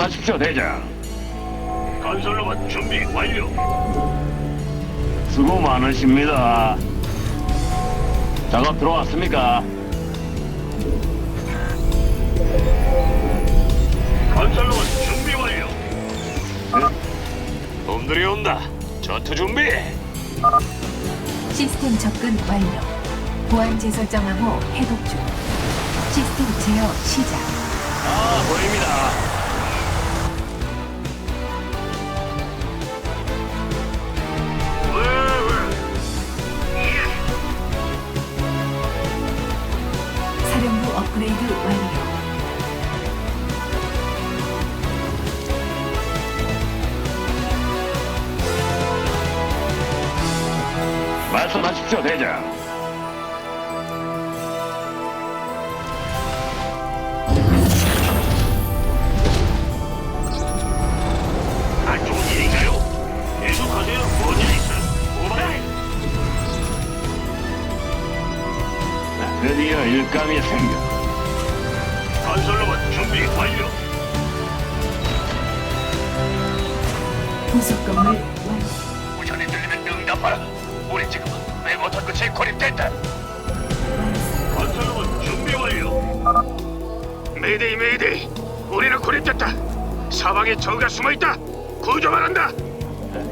말씀하십시오, 대장. 건설로봇 준비 완료. 수고 많으십니다. 작업 들어왔습니까? 건설로봇 준비 완료. 놈들이 온다. 전투 준비. 시스템 접근 완료. 보안 재설정하고 해독 중. 시스템 제어 시작. 아, 보입니다. 드디어 일감이 생겨. 건설로봇 준비 완료. 부속 건물 완료. 우전이 들리면 응답하라. 우리 지금 왜 못한 것에 고립됐다. 건설로봇 준비 완료. 메이데이 메이데이. 우리는 고립됐다. 사방에 적가 숨어 있다. 구조만 한다.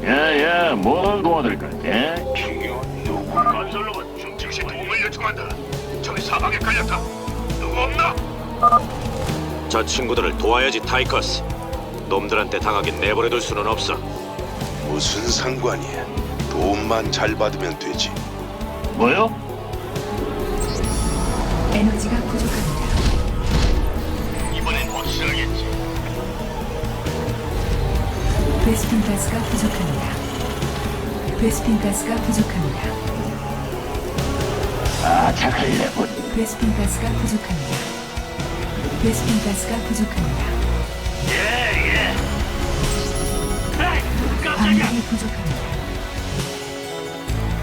야, 야, 뭘 도와드릴까? 예? 건설로봇 준비 도움을 요청한다. 사방에 깔렸다. 누구 없나? 저 친구들을 도와야지 타이커스. 놈들한테 당하긴 내버려둘 수는 없어. 무슨 상관이야? 도움만 잘 받으면 되지. 뭐요? 에너지가 부족합니다. 이번엔 확실하겠지. 베스핀 가스가 부족합니다. 베스핀 가스가 부족합니다. 아, 착할래군. 베스핀 가스가 부족합니다. 베스핀 가스가 부족합니다. 예 예. 에이, 깜짝이야. 광물이 부족합니다.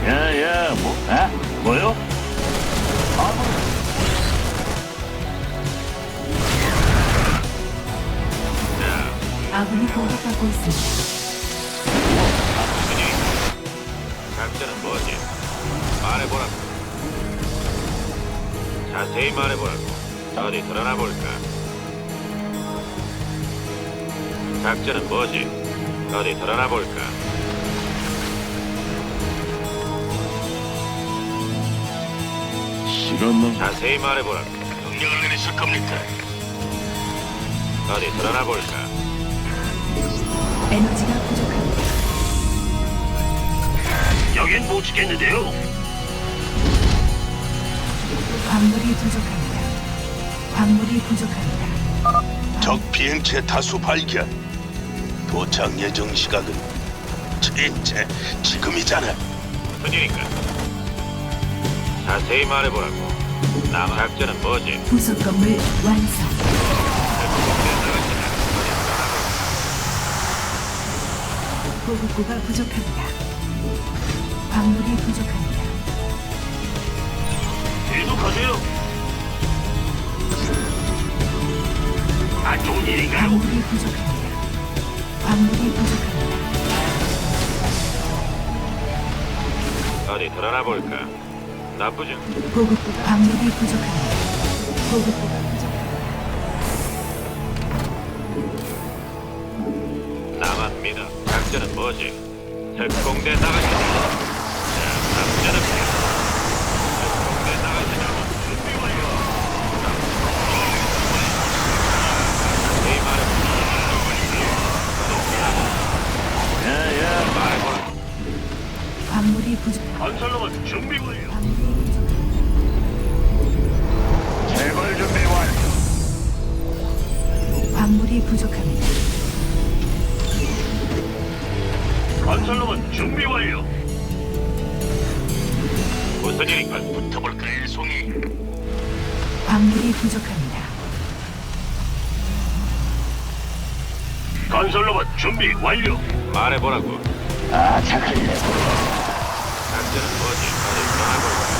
야, 야, 뭐, 아? 뭐요? 아군이 공격받고 있습니다. 작전은 뭐지? 말해보라고. 자세히 말해보라고. 어디 드러나 볼까? 작전은 뭐지? 어디 드러나 볼까? 놈. 자세히 말해보라고. 명령을 내리실 겁니까? 어디 드러나 볼까? 에너지가 부족합니다. 여긴 못 지켰는데요. 광물이 부족합니다. 광물이 부족합니다. 적 비행체 다수 발견. 도착 예정 시각은 진짜 지금이잖아. 무슨 일인가? 자세히 말해보라고. 남 작전은 뭐지? 부속 건물 완성. 보급고가 부족합니다. 광물이 부족합니다. 계속하세요. 안 좋은 일인가요? 광물이 부족합니다. 광물이 부족합니다. 어디 드러나 볼까? 나쁘죠? 보급고가 광물이 부족합니다. 보급고가 부족합니다. 나만 믿어. 작전은 뭐지? 특공대 나가시자. 자, 작전은 건설로봇 준비 완료. 재벌 준비 완료. 광물이 부족합니다. 건설로봇 준비 완료. 무슨 일인가? 붙어볼까 일송이. 광물이 부족합니다. 건설로봇 준비 완료. 말해보라고. 아, 착할래 문제는 뭐지? 떠나고 있다.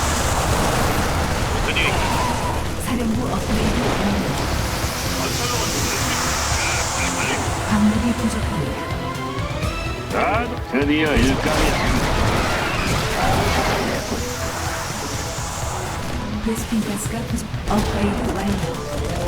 무슨 그니까. 사령부 업그레이드 강력이 부족합니다. 난 드디어 일감이야. 베스핀 가스가 부족. 업그레이드 완료.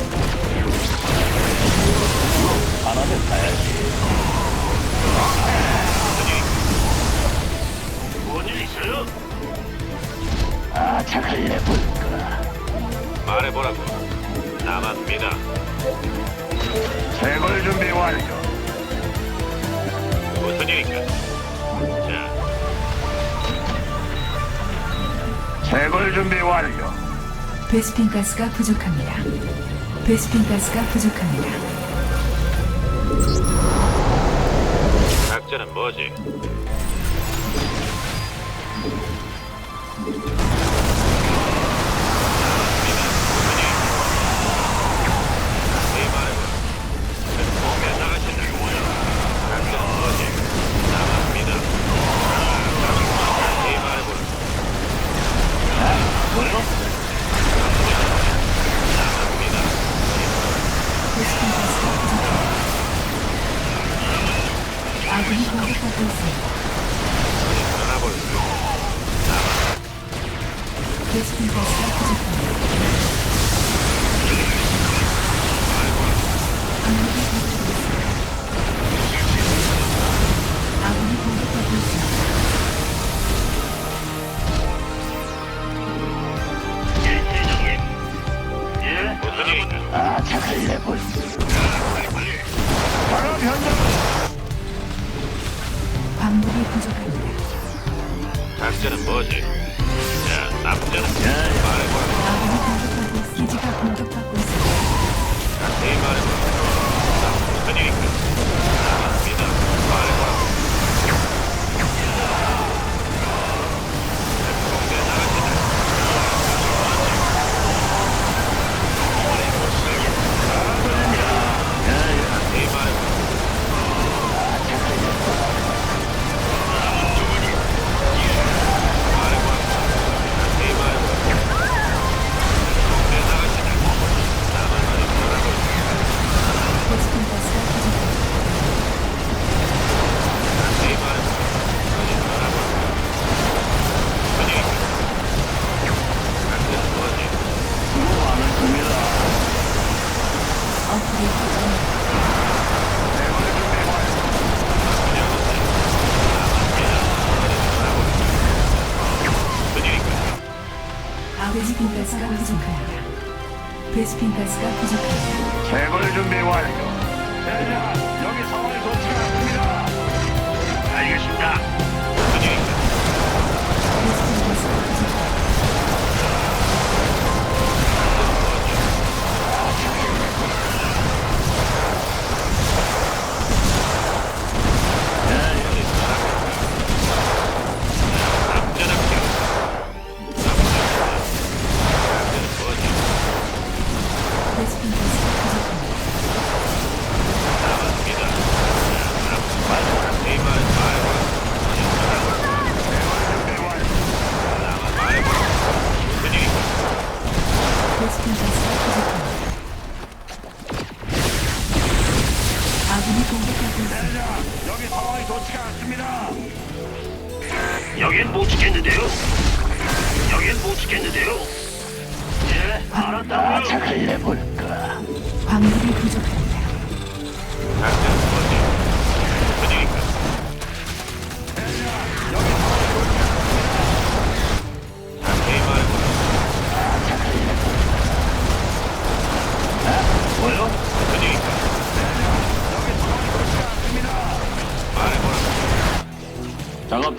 베스핀 가스가 부족합니다. 베스핀 가스가 부족합니다. 베스핀 가스가 부족합니다. 베스핀 가스가 부족합니다. 제거를 준비 완료. 대장, 여기 상황 좋지 않습니다. 알겠습니다.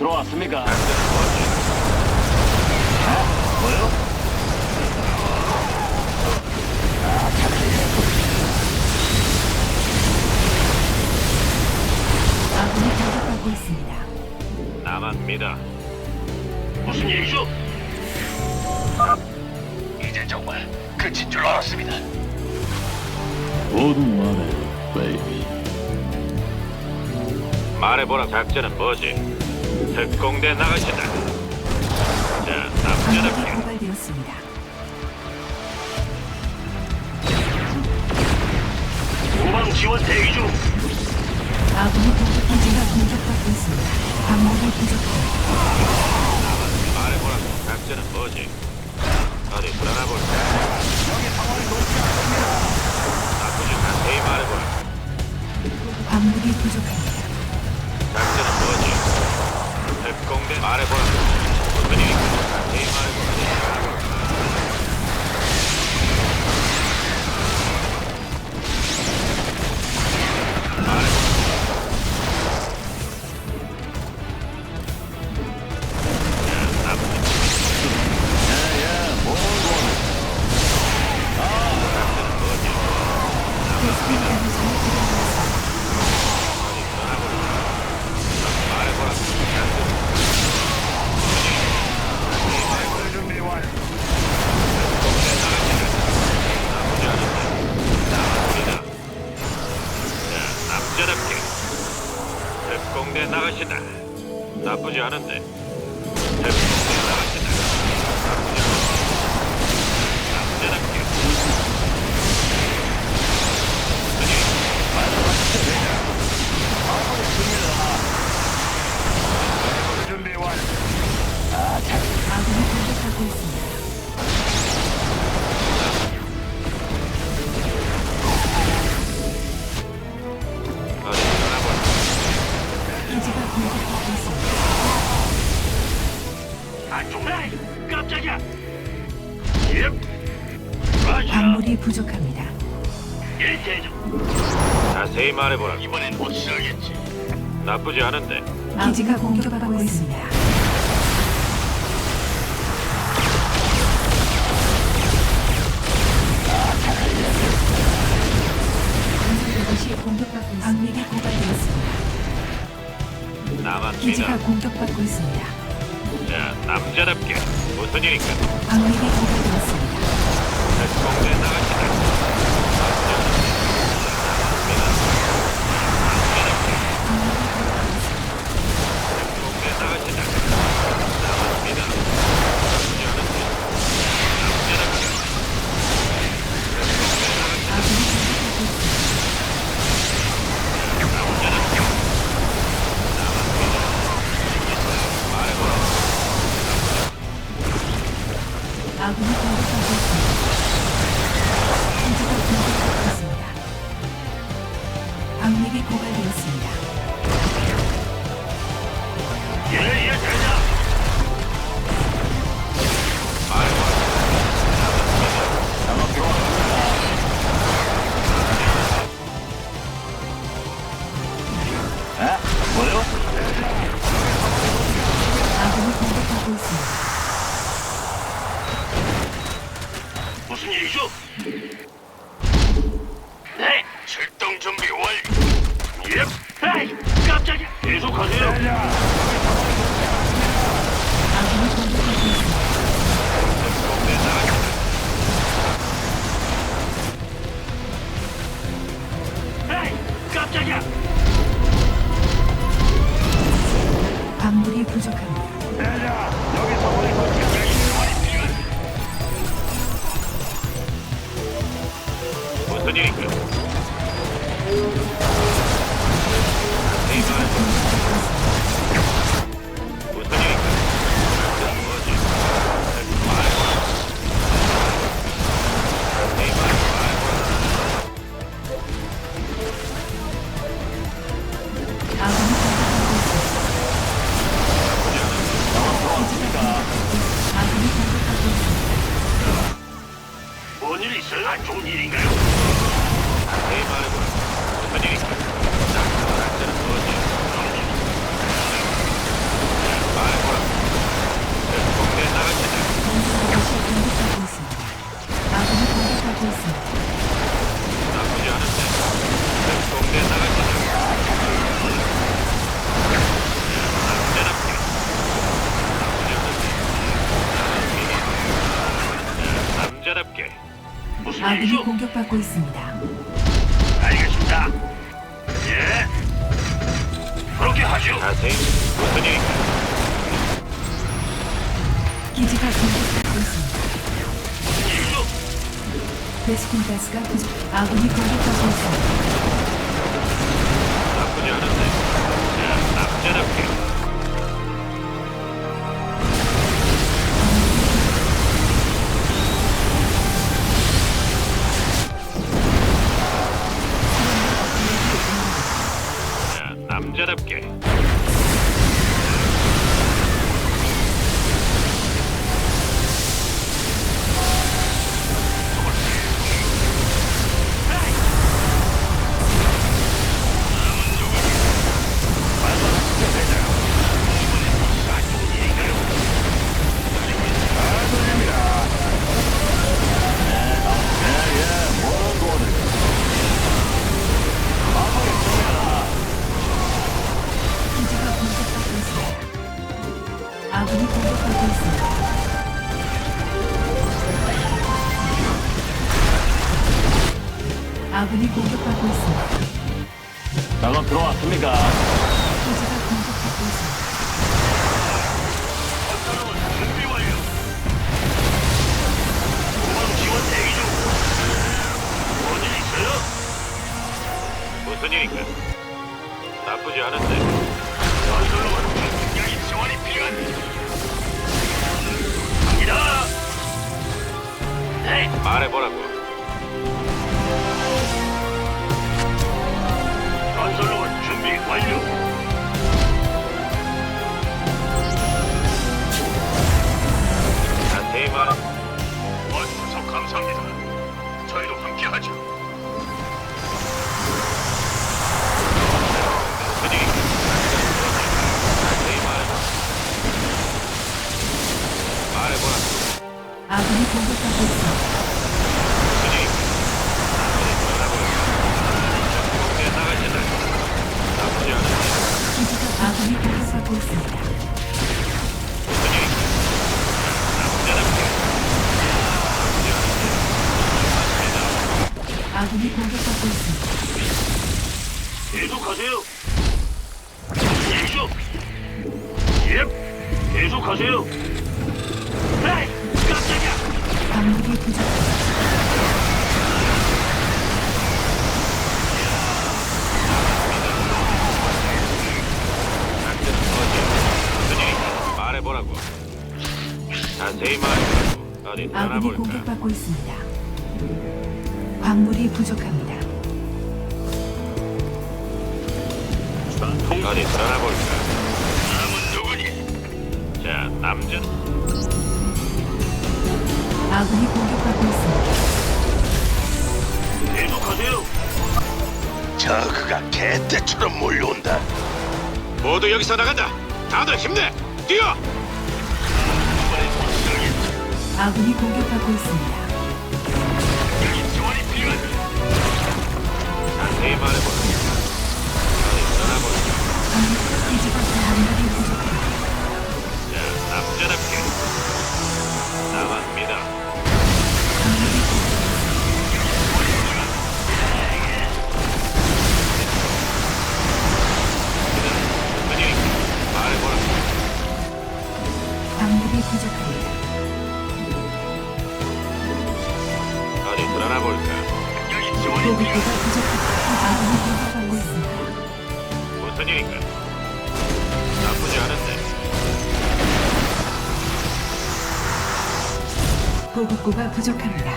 들어왔습니까? 지원 대기 중. 아군이 공격기지가 공격받고 있습니다. 방법이 부족해. 말해보라. 각자는 뭐지? 어디 불안해볼까? 여기 상황이 높지 않습니다. 나쁘지 않게 말해보라. 방법이 부족합니다. 각자는 뭐지? 특공대 말해보라. 무슨 일이 있고 말해보라. 나쁘지 않은데. 기지가 공격받고 있습니다. 이것이 공격받고 있습니다. 방력이 고갈되었습니다. 기지가 남았습니다. 공격받고 있습니다. 자, 남자답게. 무슨 일인가? 방력이 고갈되었습니다. 특공대 나가신다. 아군이 공격받고 있습니다. 기지가 공격받고 있습니다. 방력이 고갈되었습니다. 깜짝이야. 계속하세요. 아군이 공격받고 있습니다. 에이, 깜짝이야. 광물이 부족합니다. 대장, 여기 상황이 도착. 무슨 일인가? 기 아군이 일이죠? 공격받고 있습니다. 알겠습니다. 예. 그렇게 하죠. 자세히 무슨 일인가? 기지가 공격받고 있습니다. 일이죠? 베스킨 가스가 부족. 아군이 공격받고 있습니다. 나쁘지 않은데. 남자답게 공격받고 있습니다. 작업 들어왔습니까? 기지가 공격받고 있습니다. 준비 완료. 후방 지원 대기 중. 뭔일 있어요? 무슨 일인가? 나쁘지 않은데. 건설로만 여기 지원이 필요한. 갑니다. 네, 말해보라고. 건설로만 준비 완료. 자세히 말해. 예, 계속하세요. 에이, 깜짝이야. 광물이 부족합니다. 작전 어디? 무슨 일인가? 말해보라고. 자세히 말해보라고. 어디 아군이 떠나볼까? 공격받고 있습니다. 광물이 부족합니다. 어디 떠나볼까? 남자. 아군이 공격받고 있습니다. 계속하세요. 저그가 개떼처럼 몰려온다. 모두 여기서 나간다. 다들 힘내. 뛰어. 아군이 공격받고 있습니다. 여기 지원이 필요한. 자세히 말해보라. 어디? 광물 기지가 광물이 부족합니다. 자, 남자답게. 나갑니다. 말해보라. 부족합니다. 어디 드러나볼까? 여기 지원이 보급고가 필요한. 부족합니다. 아군이 공격받고 있습니다. 무슨 일인가? 나쁘지 않은데. 보급고가 부족합니다.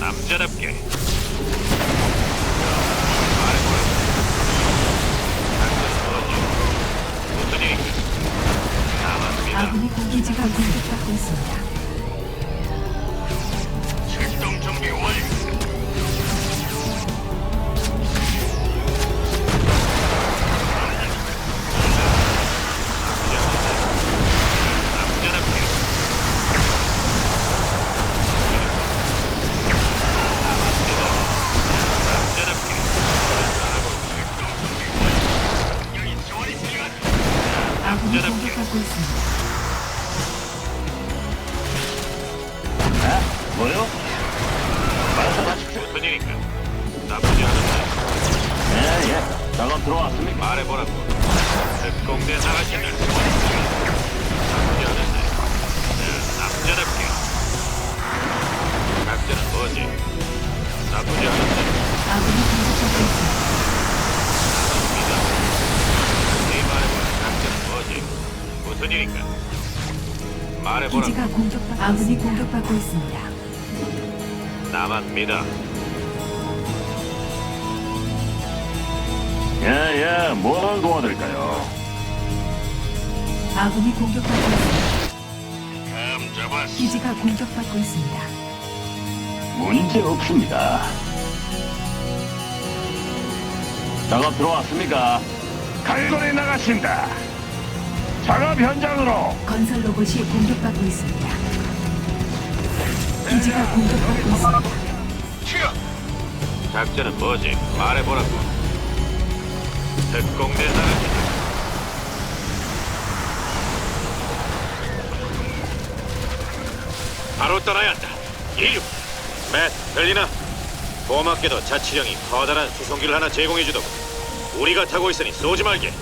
남자답게. 공격받고 있습니다. 나만 믿어. 야야, 뭐 도와드릴까요? 아군이 공격받고 있습니다. 감 잡았어. 기지가 공격받고 있습니다. 문제 없습니다. 작업 들어왔습니까? 칼돌이 나가신다. 작업 현장으로. 건설 로봇이 공격받고 있습니다. 기지가 공격받고 있습니다. 작전은 뭐지? 말해보라고. 특공대 나가시. 바로 떠나야 한다. 이륙. 맷, 들리나? 고맙게도 자치령이 커다란 수송기를 하나 제공해주더군. 우리가 타고 있으니 쏘지 말게.